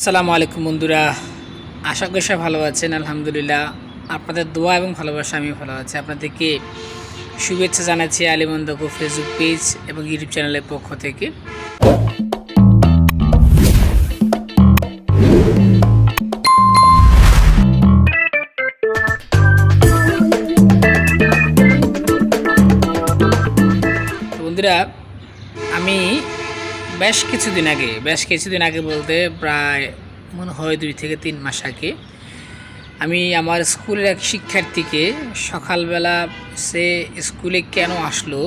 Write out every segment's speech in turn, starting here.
আসসালামু আলাইকুম বন্ধুরা। আশা করি সবাই ভালো আছেন, আলহামদুলিল্লাহ। আপনাদের দোয়া এবং ভালোবাসা আমি ভালো আছি। আপনাদেরকে শুভেচ্ছা জানাচ্ছি আলিমন্দকু ফেসবুক পেজ এবং ইউটিউব চ্যানেলের পক্ষ থেকে। বন্ধুরা, আমি বেশ কিছুদিন আগে, বেশ কিছুদিন আগে বলতে প্রায় মনে হয় দুই থেকে তিন মাস আগে, আমি আমার স্কুলের এক শিক্ষার্থীকে সকালবেলা সে স্কুলে কেন আসলো,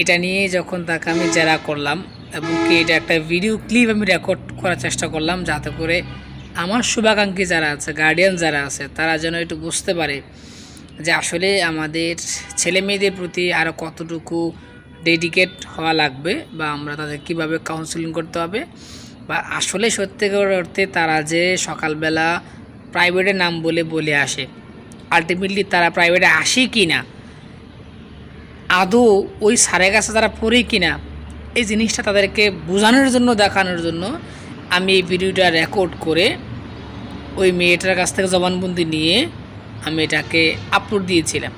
এটা নিয়ে যখন তাকে আমি জেরা করলাম এবং কি এটা একটা ভিডিও ক্লিপ আমি রেকর্ড করার চেষ্টা করলাম যাতে করে আমার শুভাকাঙ্ক্ষী যারা আছে গার্ডিয়ান যারা আছে, তারা যেন একটু বুঝতে পারে যে আসলে আমাদের ছেলে মেয়েদের প্রতি আরও কতটুকু ডেডিকেট হওয়া লাগবে বা আমরা তাদের কীভাবে কাউন্সিলিং করতে হবে। বা আসলে সত্যিকার অর্থে তারা যে সকালবেলা প্রাইভেটের নাম বলে বলে আসে আলটিমেটলি তারা প্রাইভেটে আসে কি না, আদৌ ওই সারের কাছে তারা পড়ে কি না, এই জিনিসটা তাদেরকে বোঝানোর জন্য, দেখানোর জন্য আমি এই ভিডিওটা রেকর্ড করে ওই মেয়েটার কাছ থেকে জবানবন্দি নিয়ে আমি এটাকে আপলোড দিয়েছিলাম।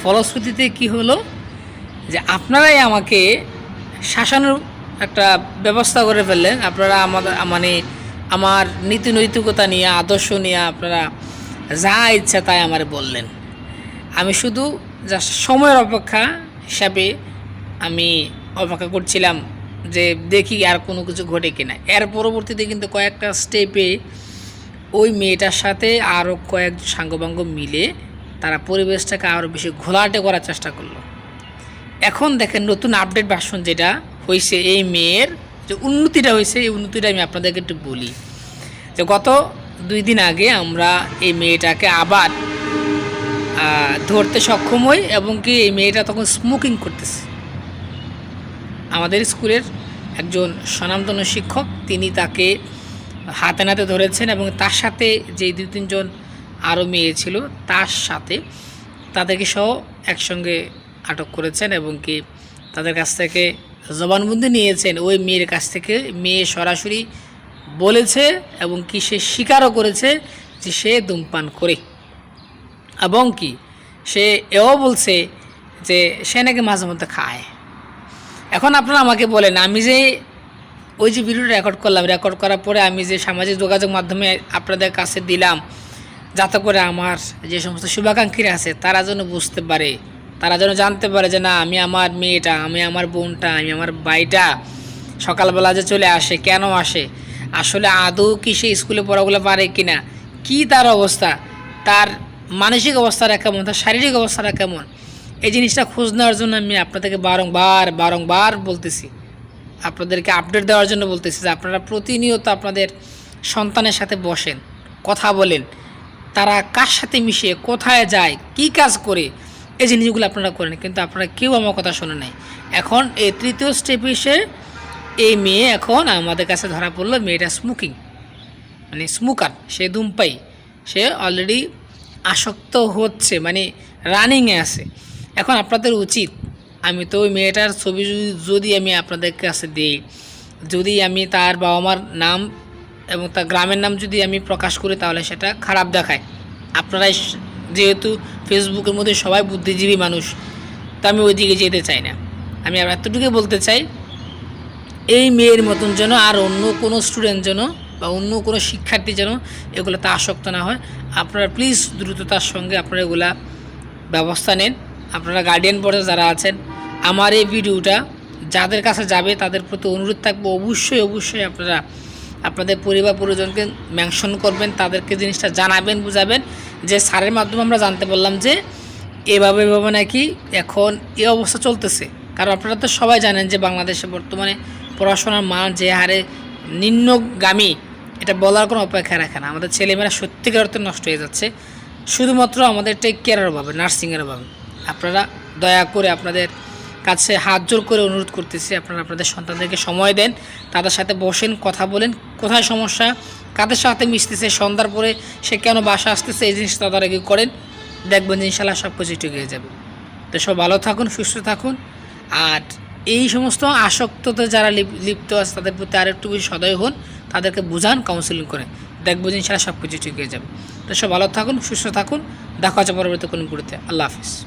ফলশ্রুতিতে কি হলো? যে আপনারাই আমাকে শাসানোর একটা ব্যবস্থা করে ফেললেন। আপনারা আমাদের মানে আমার নীতি নৈতিকতা নিয়ে, আদর্শ নিয়ে আপনারা যা ইচ্ছা তাই আমার বললেন। আমি শুধু যা সময়ের অপেক্ষা হিসাবে আমি অপেক্ষা করছিলাম যে দেখি আর কোনো কিছু ঘটে কিনা। এর পরবর্তীতে কিন্তু কয়েকটা স্টেপে ওই মেয়েটার সাথে আরও কয়েক সাঙ্গবাঙ্গ মিলে তারা পরিবেশটাকে আরও বেশি ঘোলাটে করার চেষ্টা করল। এখন দেখেন নতুন আপডেট ভার্সন যেটা হয়েছে এই মেয়ের, যে উন্নতিটা হয়েছে এই উন্নতিটা আমি আপনাদেরকে একটু বলি। যে গত দুই দিন আগে আমরা এই মেয়েটাকে আবার ধরতে সক্ষম হই এবং কি এই মেয়েটা তখন স্মোকিং করতেছে। আমাদের স্কুলের একজন স্বনামধন্য শিক্ষক, তিনি তাকে হাতে নাতে ধরেছেন এবং তার সাথে যে দুই তিনজন আরও মেয়ে ছিল, তার সাথে তাদেরকে সহ একসঙ্গে আটক করেছেন এবং কি তাদের কাছ থেকে জবানবন্দি নিয়েছেন। ওই মেয়ের কাছ থেকে মেয়ে সরাসরি বলেছে এবং কি সে স্বীকারও করেছে যে সে ধূমপান করে। এবং কি সে এও বলছে যে সে নাকি মাঝে মধ্যে খায়। এখন আপনারা আমাকে বলেন, আমি যে ওই যে ভিডিওটা রেকর্ড করলাম রেকর্ড করার পরে আমি যে সামাজিক যোগাযোগ মাধ্যমে আপনাদের কাছে দিলাম, যাতে করে আমার যে সমস্ত শুভাকাঙ্ক্ষীরা আছে, তারা যেন বুঝতে পারে তারা যেন জানতে পারে যে না, আমি আমার মেয়েটা, আমি আমার বোনটা, আমি আমার ভাইটা সকালবেলা যে চলে আসে, কেন আসে? আসলে আদৌ কি সে স্কুলে পড়াগুলো পারে কি না কী তার অবস্থা? তার মানসিক অবস্থাটা কেমন? তার শারীরিক অবস্থাটা কেমন? এই জিনিসটা খোঁজ নেওয়ার জন্য আমি আপনাদেরকে বারংবার বারংবার বলতেছি। আপনাদেরকে আপডেট দেওয়ার জন্য বলতেছি যে আপনারা প্রতিনিয়ত আপনাদের সন্তানের সাথে বসেন, কথা বলেন। তারা কার সাথে মিশে, কোথায় যায়, কি কাজ করে এই জিনিসগুলো আপনারা করেন, কিন্তু আপনারা কেউ আমার কথা শোনে নাই। এখন এই তৃতীয় স্টেপে এসে এই মেয়ে এখন আমাদের কাছে ধরা পড়ল, মেয়েটা স্মোকিং মানে স্মোকার সে ধূমপাই সে অলরেডি আসক্ত হচ্ছে মানে রানিংয়ে আছে। এখন আপনাদের উচিত, আমি তো ওই মেয়েটার ছবি যদি- আমি আপনাদের কাছে দিই, যদি আমি তার বাবা মার নাম এবং তার গ্রামের নাম যদি আমি প্রকাশ করি, তাহলে সেটা খারাপ দেখায়। আপনারাই যেহেতু ফেসবুকের মধ্যে সবাই বুদ্ধিজীবী মানুষ, তা আমি ওই দিকে যেতে চাই না। আমি আর এতটুকুই বলতে চাই, এই মেয়ের মতন যেন আর অন্য কোনো স্টুডেন্ট যেন বা অন্য কোনো শিক্ষার্থী যেন এগুলোতে আসক্ত না হয়। আপনারা প্লিজ দ্রুততার সঙ্গে আপনারা এগুলা ব্যবস্থা নেন। আপনারা গার্ডিয়ান পর্যায়ে যারা আছেন, আমার এই ভিডিওটা যাদের কাছে যাবে তাদের প্রতি অনুরোধ থাকবে, অবশ্যই অবশ্যই আপনারা আপনাদের পরিবার পরিজনকে মেনশন করবেন, তাদেরকে জিনিসটা জানাবেন, বুঝাবেন। যে সারের মাধ্যমে আমরা জানতে পারলাম যে এভাবে এভাবে নাকি এখন এ অবস্থা চলতেছে। কারণ আপনারা তো সবাই জানেন যে বাংলাদেশে বর্তমানে পড়াশোনার মান যে হারে নিম্নগামী, এটা বলার কোনো অপেক্ষা রাখে না। আমাদের ছেলেমেয়েরা সত্যিকার অর্থে নষ্ট হয়ে যাচ্ছে। শুধুমাত্র আমাদের টেক কেয়ারের অভাবে নার্সিংয়ের অভাবে। আপনারা দয়া করে আপনাদের কাছে হাত জোর করে অনুরোধ করতেছি, আপনারা আপনাদের সন্তানদেরকে সময় দেন, তাদের সাথে বসেন, কথা বলেন, কোথায় সমস্যা, কাদের সাথে মিশতেছে, সন্ধ্যার পরে সে কেন বাসা আসতেছে, এই জিনিসটা তদারকি করেন, দেখবেন যে ইনশাল্লাহ সব কিছু ঠিক হয়ে যাবে। তো সব ভালো থাকুন, সুস্থ থাকুন, আর এই সমস্ত আসক্ততে যারা লিপ- লিপ্ত আছে, তাদের প্রতি আরেকটু বেশি সদয় হন, তাদেরকে বুঝান কাউন্সিলিং করে দেখব যে ইনশাল্লাহ সব কিছু ঠিক হয়ে যাবে। তো সব ভালো থাকুন, সুস্থ থাকুন, দেখা হচ্ছে পরবর্তী কোনো গুরুতে আল্লাহ হাফিজ।